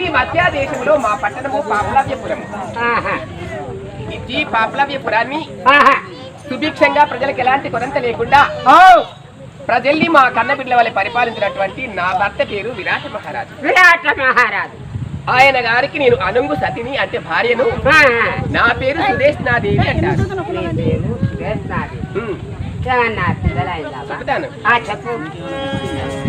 ఈ మధ్య దేశంలో మా పట్టణము పాపలావ్యపురం. ఈ పాపలావ్యపురాన్ని ఆహా. సుభిక్షంగా ప్రజలకు ఎలాంటి కొరంత లేకుండా ప్రజల్ని మా కన్న బిడ్డల వల్ల పరిపాలించినటువంటి నా భర్త పేరు విరాట మహారాజు. విరాట మహారాజు. ఆయన గారికి నేను అనుంగు సతిని అంటే భార్యను. నా పేరు సుదేశ్ నాదేవి అంటారు. నీ పేరు సురేష్నాథి. ఉమ్, ఏమన్నా పిల్లలైందా చెబుతాను ఆ చెప్పు.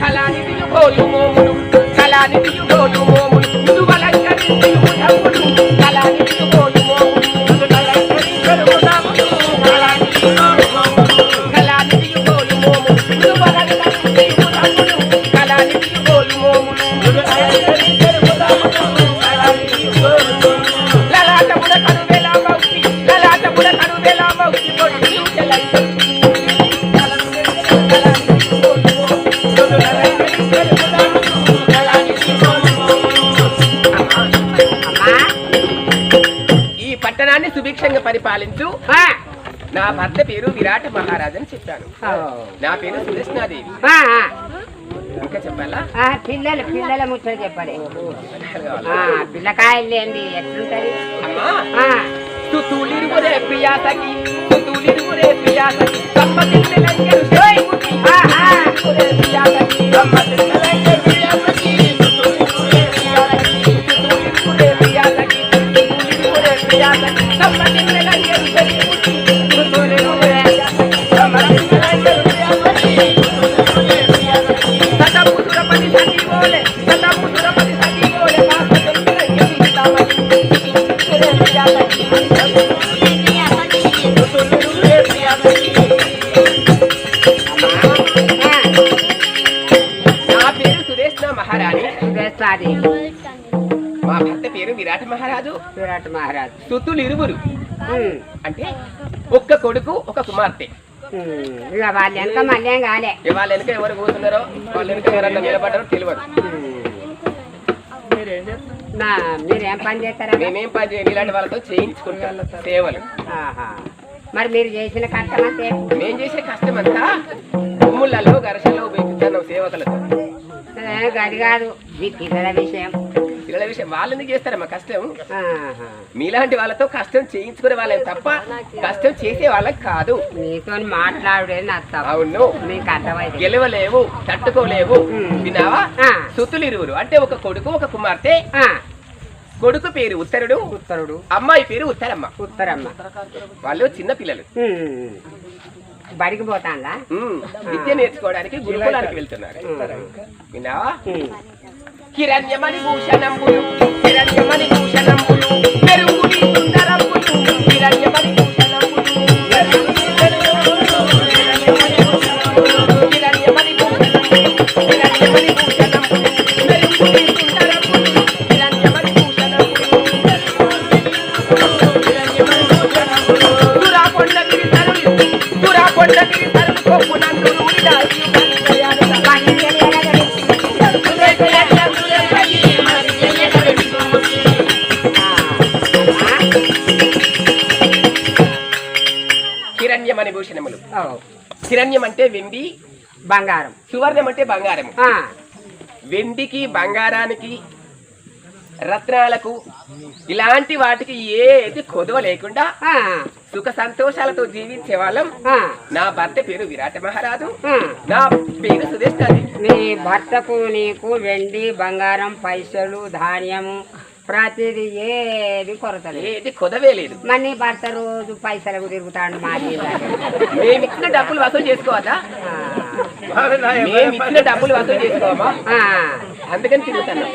కళానిధియు గోలు మోములు కళానిధియు గోలు మోములు మృదువలంకరించు పరిపాలించు. నా భర్త పేరు విరాట మహారాజ్ అని చెప్పాను. నా పేరు సుదర్శనాదేవి. ఇంకా చెప్పాలా? పిల్లలు పిల్లల ముచ్చట చెప్పలే పిల్లకాయలు లేండి ఎట్లుంటది? ఆహా. సుతులు ఇరువురు. అంటే ఒక్క కొడుకు ఒక కుమార్తె. వాళ్ళ వెనక మళ్ళీ కాలే. వాళ్ళ వెనక ఎవరు పోతున్నారో వాళ్ళ వెనక ఎవరన్నా నిలబడ్డారో తెలియదు నా మీరేం పని చేస్తారా మేమేం పని చేయాలి. ఇలాంటి వాళ్ళతో చేయించుకుంటాం సేవలు. ఆహా. మరి మీరు చేసిన కష్టమా సేపు మేం చేసే కష్టం అంతా భూములలో గరసలో ఉపయోగిస్తున్నాం సేవకులతో. ఏ, గది కాదు. మీ పిల్లల విషయం. పిల్లల విషయం వాళ్ళని చేస్తారమ్మా కష్టం. మీలాంటి వాళ్ళతో కష్టం చేయించుకునే వాళ్ళని తప్ప కష్టం చేసే వాళ్ళకి కాదు. నీతో మాట్లాడే అవును. అర్థమైంది. గెలవలేవు తట్టుకోలేవు. విన్నావా. సుతులు ఇరువురు అంటే ఒక కొడుకు ఒక కుమార్తె. ఆ, కొడుకు పేరు ఉత్తరుడు. ఉత్తరుడు. అమ్మాయి పేరు ఉత్తరమ్మ. ఉత్తరమ్మ. వాళ్ళు చిన్న పిల్లలు. బడికి పోతాందా? విద్య నేర్చుకోవడానికి గురుకులానికి వెళ్తున్నారు. విన్నావా? హిరణ్యమణి భూషణంబులు హిరణ్యమణి భూషణంబులు వెండి బంగారం. సువర్ణం అంటే బంగారము ఆ, వెండికి బంగారానికి రత్నాలకు ఇలాంటి వాటికి ఏది కొదవ లేకుండా సుఖ సంతోషాలతో జీవించే వాళ్ళం. నా భర్త పేరు విరాట మహారాజు. నా పేరు సుదేష్టాది నీ భర్తకు నీకు వెండి బంగారం పైసలు ధాన్యము ప్రతిది ఏది కొరత లేదు ఏది కొదవే లేదు మరి నీ భర్త రోజు పైసలకు తిరుగుతాడు మా మేము ఇచ్చిన డబ్బులు వసూలు చేసుకోవద్దా? మేము ఇచ్చిన డబ్బులు వసూలు చేసుకోవమ్మా. అందుకని తిరుగుతాను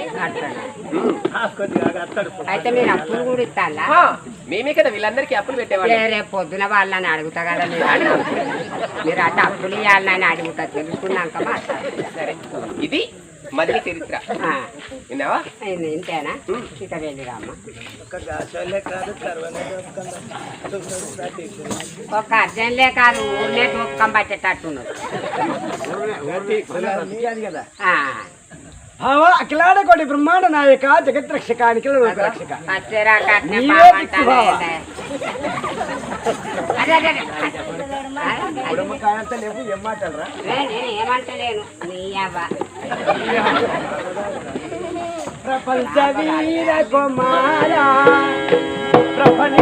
అయితే మీరు అప్పులు కూడా ఇస్తాలా మేమే కదా వీళ్ళందరికీ అప్పులు పెట్టేవాళ్ళం. రేపు పొద్దున వాళ్ళని అడుగుతా కదా మీరు. మీరు అట్లా అప్పులు ఇవ్వాలని అడుగుతా తెలుసుకున్నాక సరే. ఇది మధ్య చరిత్ర. విన్నావా? ఇంతేనా ఇక వెళ్ళిరామ్మ ఒక అర్జెంట్లే కాదు ఊరినే దూకం పట్టేటట్టున్నారు ఆ, అఖిలాడ కోటి బ్రహ్మాండ నాయక జగత్ రక్షక. లేవు ఏం మాట్లాడరా? నీ అవ్వ. ప్రపంచ వీర కుమార ప్రపంచ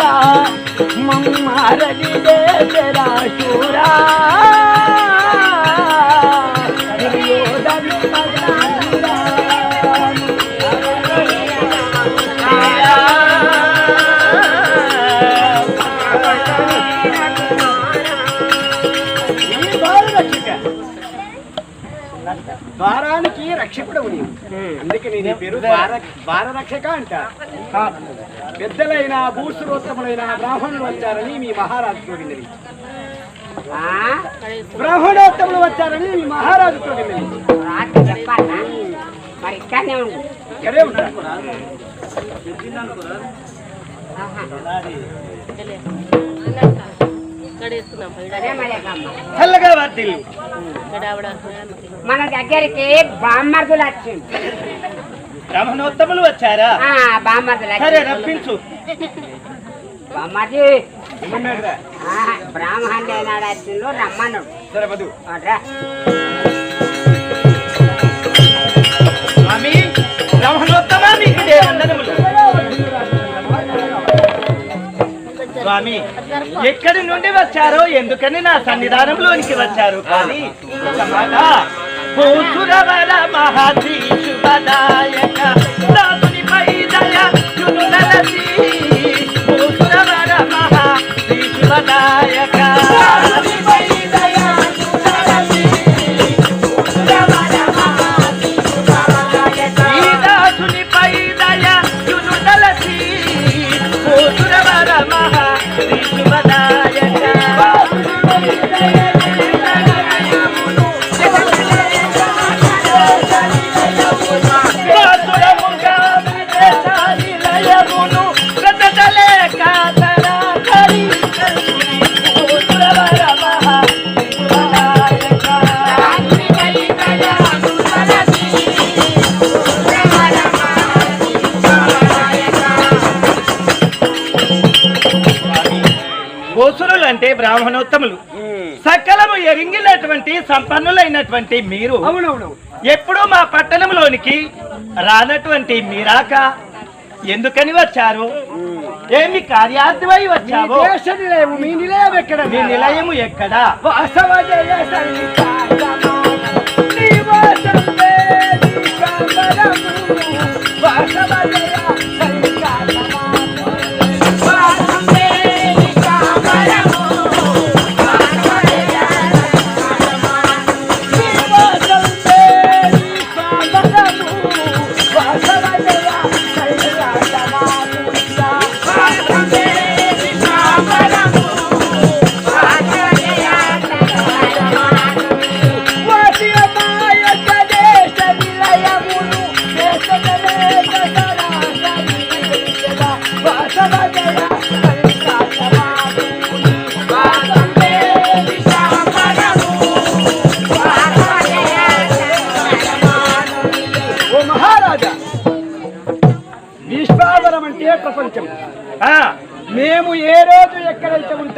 పగదీరా మమ్మారది దేశరా శూరా. ద్వారానికి రక్షకుడు నీవు. అందుకే నీ పేరు ద్వార ద్వారరక్షక అంట. పెద్దలైన భూసురోత్తములైన బ్రాహ్మణులు వచ్చారని మీ మహారాజుతో విన్నది బ్రాహ్మణోత్తములు వచ్చారని మీ మహారాజుతో విన్నది ఇక్కడే ఉంటారు. చల్లగా మన దగ్గరికి బామ్మర్దులు వచ్చింది బ్రాహ్మణోత్తములు వచ్చారా? ఆ, బామ్మర్దులు సరే రప్పించు. బామ్మర్ది. బ్రాహ్మణుడు రమ్మన్నాడు. సరే స్వామి. ఎక్కడి నుండి వచ్చారో ఎందుకని నా సన్నిధానంలోనికి వచ్చారు కానీ ఒక మాట భూసురవర మహాశ్రీ శుభదాయక దాసునిపై దయ సంపన్నులైనటువంటి మీరు ఎప్పుడూ మా పట్టణంలోనికి రానటువంటి మీరాక ఎందుకని వచ్చారు? ఏమి కార్యార్థమై వచ్చావు? నిలయము మీ నిలయం ఎక్కడ? మీ నిలయము ఎక్కడా? వాసవ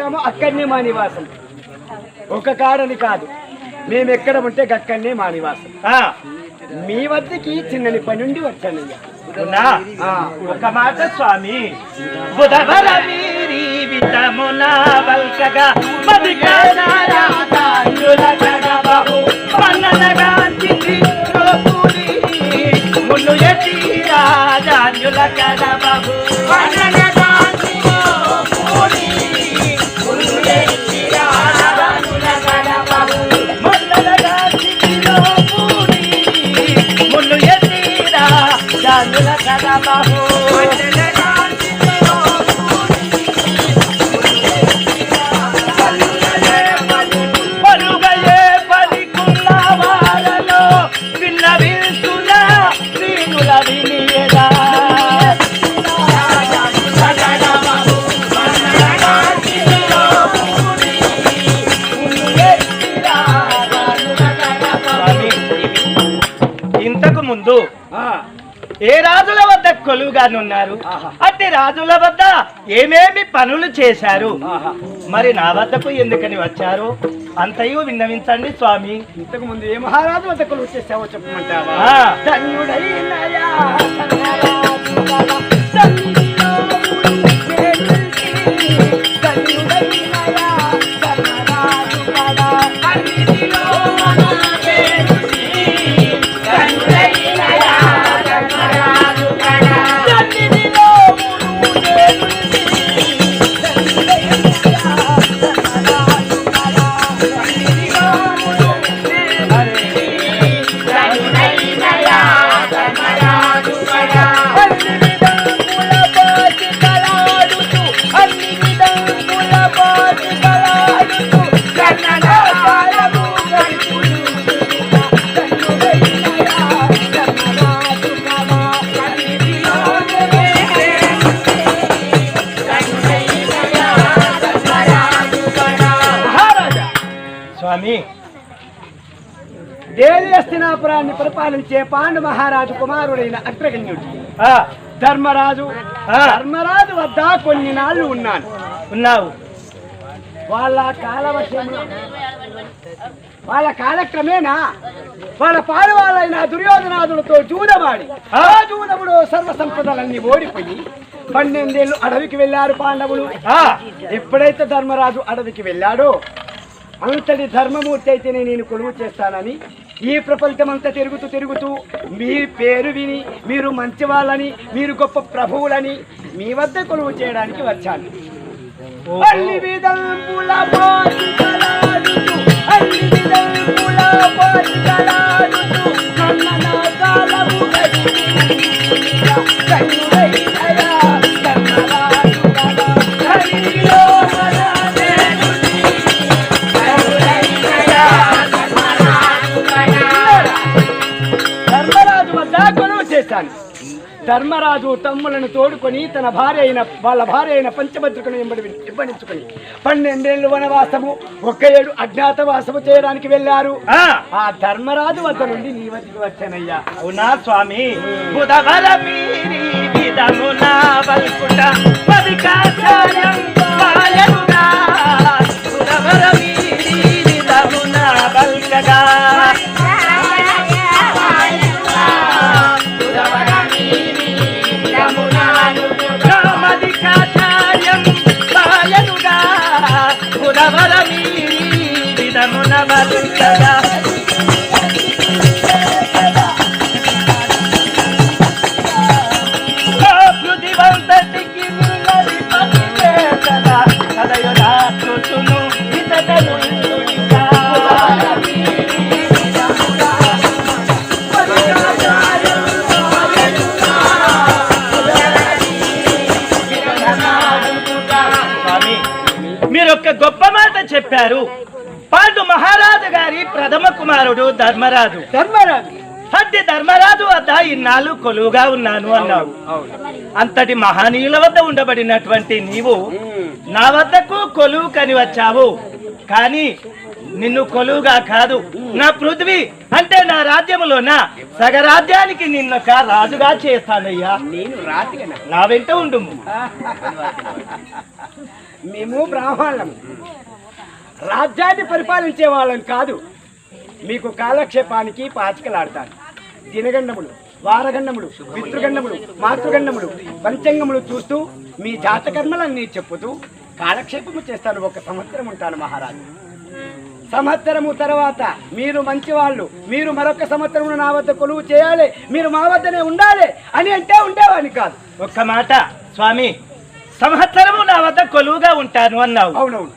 ఉంటామో అక్కడనే మా నివాసం. ఒక కాడని కాదు. మేము ఎక్కడ ఉంటే అక్కడనే మా నివాసం. ఆ, మీ వద్దకి చిన్నని పని నుండి వచ్చానయ్యా? ఒక మాట స్వామి. బుధవర వీరి విధమున వల్కగా ఏ రాజుల వద్ద కొలువుగానున్నారు. అట్టి రాజుల వద్ద ఏమేమి పనులు చేశారు. మరి నా వద్దకు ఎందుకని వచ్చారు అంతయు విన్నవించండి స్వామి ఇంతకు ముందు ఏ మహారాజు వద్దకు వచ్చేసావో చెప్పమంటావా ఆ. ధన్యరాజువల దేవి హస్తినాపురాన్ని పరిపాలించే పాండు మహారాజు కుమారుడైన అగ్రగణ్యుడు. ఆ, ధర్మరాజు ఆ. ధర్మరాజు వద్ద కొన్ని నాళ్ళు ఉన్నాను. ఉన్నావు. వాళ్ళ కాలవశము వాళ్ళ కాలక్రమేణా వాళ్ళ పాడవాళ్ళైన దుర్యోధనాదులతో జూదమాడి. ఆ. జూదముడు సర్వ సంపదలన్నీ ఓడిపోయి పన్నెండేళ్ళు అడవికి వెళ్ళారు పాండవులు. ఆ, ఎప్పుడైతే ధర్మరాజు అడవికి వెళ్ళాడో అంతటి ధర్మమూర్తి అయితేనే నేను కొలువు చేస్తానని ఈ ప్రపంచమంతా తిరుగుతూ తిరుగుతూ మీ పేరు విని మీరు మంచి వాళ్ళని మీరు గొప్ప ప్రభువులని మీ వద్ద కొలువు చేయడానికి వచ్చాను. ధర్మరాజు తమ్ములను తోడుకొని తన భార్య అయిన వాళ్ళ భార్య అయిన పంచభద్రకును ఎంబడి ఇబ్బడించుకొని పన్నెండేళ్ళు వనవాసము ఒక్క ఏడు అజ్ఞాతవాసము చేయడానికి వెళ్ళారు. ఆ, ఆ ధర్మరాజు వద్ద నుండి నీ వద్దకు వచ్చానయ్యా. అవునా స్వామి? ప్రథమ కుమారుడు ధర్మరాజు. ధర్మరాజు. అట్టి ధర్మరాజు వద్ద ఇన్నాళ్ళు కొలువుగా ఉన్నాను అన్నావు. అంతటి మహనీయుల వద్ద ఉండబడినటువంటి నీవు నా వద్దకు కొలువు కని వచ్చావు. కానీ నిన్ను కొలువుగా కాదు నా పృథ్వీ అంటే నా రాజ్యములోన సగరాజ్యానికి నిన్నొక రాజుగా చేస్తానయ్యా. నా వెంట ఉండుము మేము బ్రాహ్మణులము రాజ్యాన్ని పరిపాలించే వాళ్ళం కాదు. మీకు కాలక్షేపానికి పాచికలాడతాను దినగండములు వారగండములు పితృగండములు మాతృగండములు పంచంగములు చూస్తూ మీ జాతకర్మలన్నీ చెప్పుతూ కాలక్షేపము చేస్తాను ఒక సంవత్సరం ఉంటాను మహారాజు. సంవత్సరము తర్వాత మీరు మంచివాళ్ళు మీరు మరొక సంవత్సరం నా వద్ద కొలువు చేయాలి మీరు మా వద్దనే ఉండాలి అని అంటే ఉండేవాడిని కాదు. ఒక్క మాట స్వామి సంవత్సరము నా వద్ద కొలువుగా ఉంటాను అన్నావు. అవునవును.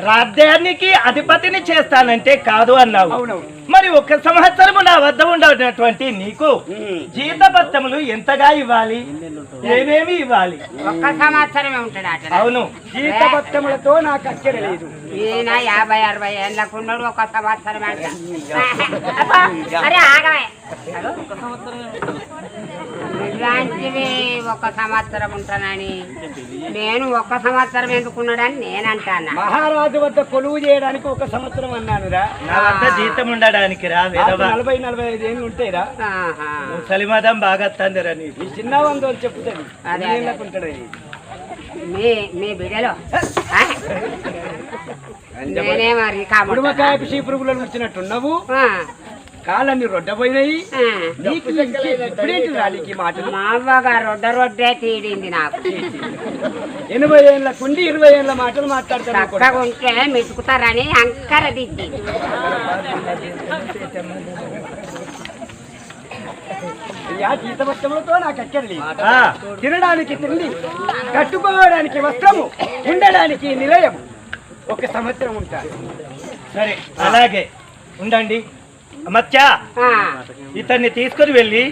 రాజ్యానికి అధిపతిని చేస్తానంటే కాదు అన్నావు. మరి ఒక సంవత్సరము నా వద్ద ఉండనటువంటి నీకు ఉమ్. జీతపత్రములు ఎంతగా ఇవ్వాలి? ఏమేమి ఇవ్వాలి? ఒక్క సంవత్సరమే ఉంటాడు అవును. జీతపత్రములతో నాకు అక్కర లేదు. ఈయన యాభై అరవై ఏళ్ళకు ఉన్నాడు ఒక సంవత్సరం అంట. ఇలాంటివి ఒక సంవత్సరం ఉంటానని నేను ఒక్క సంవత్సరం ఎందుకున్నాడని నేను అంటానా మహారాజు వద్ద కొలువు చేయడానికి ఒక సంవత్సరం అన్నానురా. నా వద్ద జీతం ఉండడానికి రా నాకు నలభై నలభై ఐదు ఏళ్ళు ఉంటాయిరా ఆహా. సలిమదం బాగా తందిరా నీకు. ఈ చిన్న వందలు చెప్తాను అదే, ఉంటాడని. మీ మీ బిడ్డలో ఆ? నేనేమో రికాముంటానా? ఉడుమకాయకు చీపురుగులను వచ్చినట్టున్నావు ఆ. కాళ్ళన్ని రొడ్డపోయినాయి ఇప్పుడేంటి రాలికి మాటలు? మా రొడ్డ రొడ్డే తీడింది నాకు. ఎనభై ఏళ్ళ కుండి ఇరవై ఏళ్ళ మాటలు మాట్లాడతాను చక్కగా ఉంటే మెతుకుతారని అంకర దిద్ది. జీతపత్రములతో నాకు తినడానికి తిండి కట్టుకోవడానికి వస్త్రము ఉండడానికి నిలయం ఒక సంవత్సరం ఉంటాను సరే అలాగే. ఉండండి. మత్య ఆ, ఇతన్ని తీసుకుని వెళ్ళి.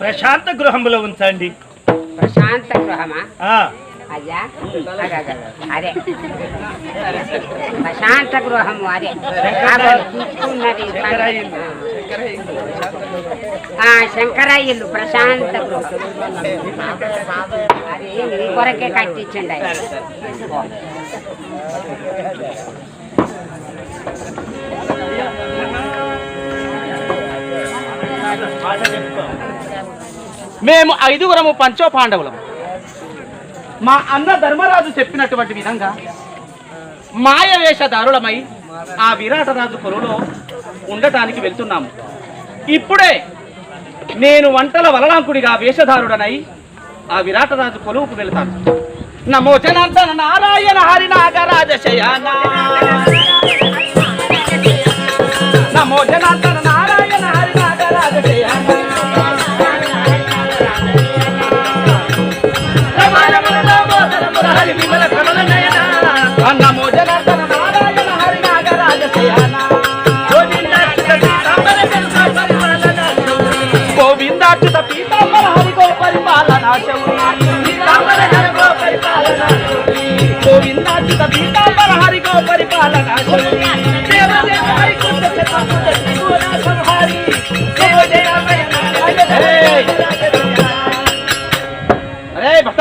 ప్రశాంత గృహంలో ఉంచండి. ప్రశాంత గృహమా? అయ్యా. అదే. ప్రశాంత గృహము అదే. చూసుకున్నది శంకరయ్య ఆ శంకరయ్య ఇల్లు ప్రశాంత గృహం. అది నీ కొరకే కట్టించండి మేము ఐదుగురము పంచో పాండవులము మా అన్న ధర్మరాజు చెప్పినటువంటి విధంగా మాయ వేషధారులమై ఆ విరాటరాజు కొలులో ఉండటానికి వెళ్తున్నాము. ఇప్పుడే నేను వంటల వలలాంకుడిగా వేషధారుడనై ఆ విరాటరాజు కొలువుకు వెళ్తాను. నమో జనార్దన నారాయణ హరి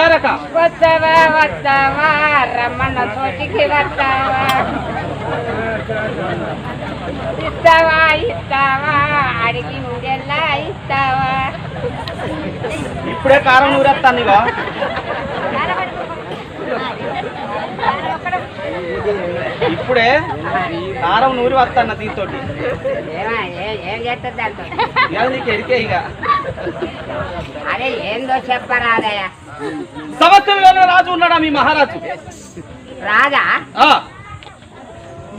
భక్తారక వస్తావా వస్తావా రమ్మన్న చోటికి వస్తావా ఇస్తావా ఇస్తావా అడిగి ఉండేలా ఇస్తావా. ఇప్పుడే కారం నూరేస్తాను ఇక ఇప్పుడే కారం నూరి వస్తాను దీంతో? నీకు ఎరికే ఇక. అరే ఏందో సంవత్సరంలోనే రాజు ఉన్నాడా మీ మహారాజు? రాదా ఆ.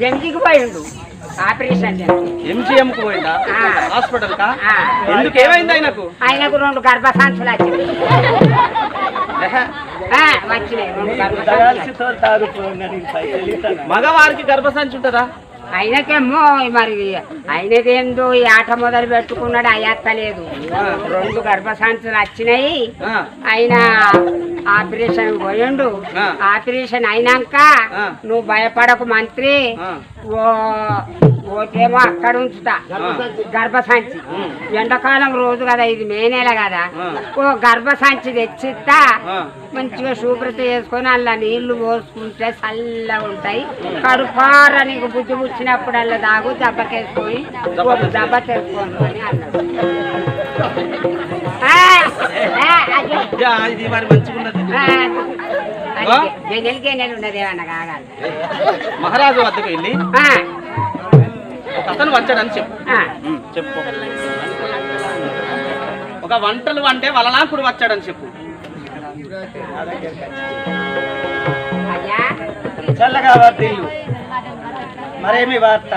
జంజికి పోయిండు. ఆపరేషన్ చేసి. ఎంజిఎం కు పోయిందా. హాస్పిటల్ కా. ఎందుకు ఏమైంది ఆయనకు? ఆయనకు రెండు గర్భశాంతులు వచ్చినాయి మగవారికి గర్భసంచి ఉంటుందా? ఆయనకేమో మరి ఆయనదేందో ఈ ఆట మొదలు పెట్టుకున్నాడు అయ్యత్తలేదు రెండు గర్భశాంతులు వచ్చినాయి. ఆయన ఆపరేషన్ పోయిండు. ఆపరేషన్ అయినాక. నువ్వు భయపడకు మంత్రి. ఓ ఓటేమో అక్కడ ఉంచుతా. గర్భసంచి. ఎండాకాలం రోజు కదా ఇది మే నెల కదా. ఓ గర్భసంచి తెచ్చిస్తా. మంచిగా శుభ్రత చేసుకొని అలా నీళ్ళు పోసుకుంటే చల్లగా ఉంటాయి. కడుపార నీకు బుద్ధి పుచ్చినప్పుడు అలా దాగు దెబ్బకేసుకొని దెబ్బకేసుకొని అని అన్నాడు. ఆ, ఆ, అయ్యో. యా, ఇది మరి మంచిగా ఉన్నది ఆ, గెనెలు గెనెలు ఉన్నది ఏమన్నా కాగాలి మహారాజు వద్దకు వెళ్ళి? ఒక అతను వచ్చాడని చెప్పు. చెప్పు. ఒక వంటలు అంటే వలనాకుడు వచ్చాడని చెప్పు. చల్లగా మరేమి వార్త?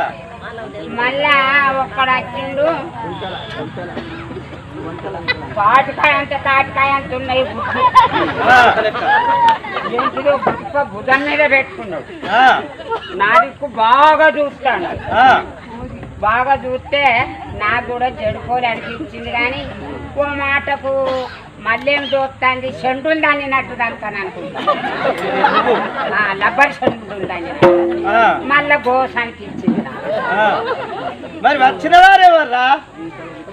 మళ్ళా ఒక్కడ వచ్చిండు. తాటికాయ ఇంటిలో గుప్ప భుజం మీద పెట్టుకున్నాడు. నా దిక్కు బాగా చూస్తాడు. ఆ, బాగా చూస్తే నాకు కూడా చెడుకోలు అనిపించింది కానీ ఓ మాటకు మళ్ళేం చూస్తుంది? చెండులు దాన్ని నట్టు దానికని అనుకుంటాను లబ్బర్ చెండులు దాన్ని మళ్ళా గోస అనిపించింది నాకు. ఆ. మరి వచ్చిన వారెవర్రా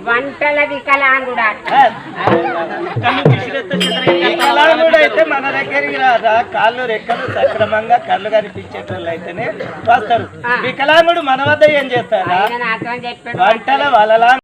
వంటల వికలాంగుడా వికలాంగుడు అయితే మన దగ్గరికి రాదా కాళ్ళు రెక్కలు సక్రమంగా కళ్ళు కనిపించేటోళ్ళు అయితేనే వస్తారు. వికలాంగుడు మన వద్ద ఏం చేస్తారా? వంటల వలలా